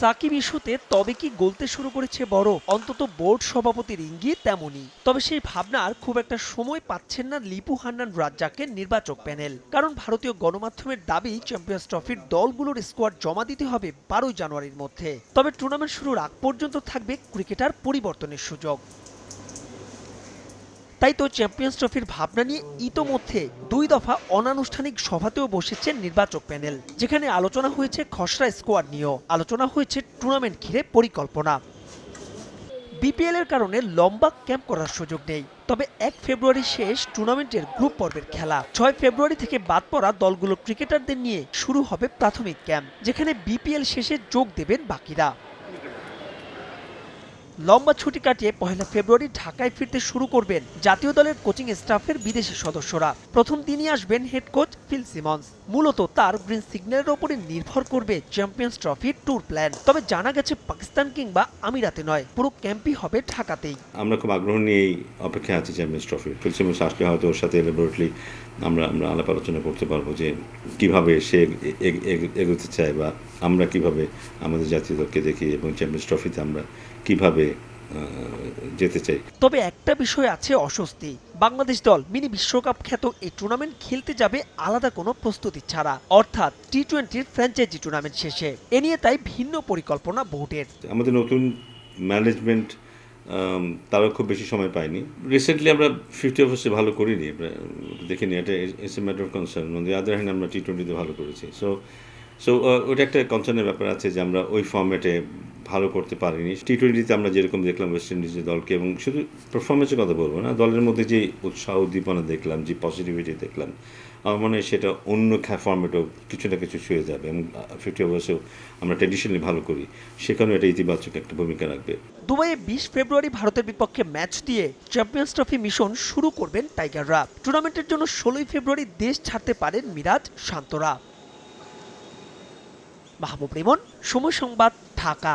সাকিব ইস্যুতে তবে কি গলতে শুরু করেছে বড়? অন্তত বোর্ড সভাপতির ইঙ্গিত তেমনই। তবে সেই ভাবনার খুব একটা সময় পাচ্ছেন না লিপু হান্নান রাজ্জাকের নির্বাচক প্যানেল। কারণ ভারতীয় গণমাধ্যমের দাবি, চ্যাম্পিয়ন্স ট্রফির দলগুলোর স্কোয়াড জমা দিতে হবে বারোই জানুয়ারির মধ্যে। তবে টুর্নামেন্ট শুরুর আগ পর্যন্ত থাকবে ক্রিকেটার পরিবর্তনের সুযোগ। তাই তো চ্যাম্পিয়ন্স ট্রফির ভাবনা নিয়ে ইতোমধ্যে দুই দফা অনানুষ্ঠানিক সভাতেও বসেছেন নির্বাচক প্যানেল, যেখানে আলোচনা হয়েছে খসড়া স্কোয়াড নিয়েও। আলোচনা হয়েছে টুর্নামেন্ট ঘিরে পরিকল্পনা। বিপিএল এর কারণে লম্বা ক্যাম্প করার সুযোগ নেই। তবে এক ফেব্রুয়ারি শেষ টুর্নামেন্টের গ্রুপ পর্বের খেলা। ছয় ফেব্রুয়ারি থেকে বাদ পড়া দলগুলো ক্রিকেটারদের নিয়ে শুরু হবে প্রাথমিক ক্যাম্প যেখানে বিপিএল শেষে যোগ দেবেন বাকিরা। লম্বা ছুটি কাটিয়ে পহেলা ফেব্রুয়ারি ঢাকায় ফিরতে শুরু করবেন জাতীয় দলের কোচিং স্টাফের বিদেশি সদস্যরা। প্রথম দিনই আসবেন হেড কোচ ফিল সিমন্স। মূলত তার গ্রিন সিগন্যালের ওপরে নির্ভর করবে চ্যাম্পিয়ন্স ট্রফির ট্যুর প্ল্যান। তবে জানা গেছে পাকিস্তান কিংবা আমিরাতে নয়, পুরো ক্যাম্পই হবে ঢাকাতেই। আমরা খুব আগ্রহ নিয়েই অপেক্ষা আছি চ্যাম্পিয়ন্স ট্রফি। ফিলসিমস আসলে হয়তো ওর সাথে ল্যাবরেটরি আমরা আমরা আলাপ আলোচনা করতে পারব যে কীভাবে সে এগ- এগ- এগ- এগোতে চায় বা আমরা কীভাবে আমাদের জাতীয় দলকে দেখি এবং চ্যাম্পিয়ন্স ট্রফিতে আমরা কীভাবে যেতে চাই। তবে একটা বিষয় আছে অস্বস্তি। বাংলাদেশ দল মিনি বিশ্বকাপ খ্যাত এই টুর্নামেন্ট খেলতে যাবে আলাদা কোনো প্রস্তুতি ছাড়া। অর্থাৎ টি টোয়েন্টির ফ্র্যাঞ্চাইজি টুর্নামেন্ট শেষে। এ নিয়ে তাই ভিন্ন পরিকল্পনা বোর্ডের আমাদের নতুন ম্যানেজমেন্ট তারাও খুব বেশি সময় পায়নি। রিসেন্টলি আমরা ফিফটি ওভার্সে ভালো করিনি। আমরা দেখিনি এটা it's a matter of concern on the other hand আমরা টি টোয়েন্টিতে ভালো করেছি। সো সো ওটা একটা কনসার্নের ব্যাপার আছে যে আমরা ওই ফর্ম্যাটে ভালো করতে পারেনি। টি টোয়েন্টিতে আমরা যেরকম দেখলাম ওয়েস্ট ইন্ডিজের দলকে এবং শুধু পারফরমেন্সের কথা বলব না, দলের মধ্যে যে উৎসাহ উদ্দীপনা দেখলাম, যে পজিটিভিটি দেখলাম, আমার মনে হয় সেটা অন্য ফর্মেটেও কিছু না কিছু ছুঁয়ে যাবে এবং ফিফটি ওভার্সেও আমরা ট্রেডিশনালি ভালো করি। সেখানেও এটা ইতিবাচক একটা ভূমিকা রাখবে। দুবাইয়ে বিশ ফেব্রুয়ারি ভারতের বিপক্ষে ম্যাচ দিয়ে চ্যাম্পিয়ন্স ট্রফি মিশন শুরু করবেন টাইগাররা টুর্নামেন্টের জন্য ষোলোই ফেব্রুয়ারি দেশ ছাড়তে পারেন মিরাজ শান্তরা। মাহবুব রিমন, সময় সংবাদ, ঢাকা।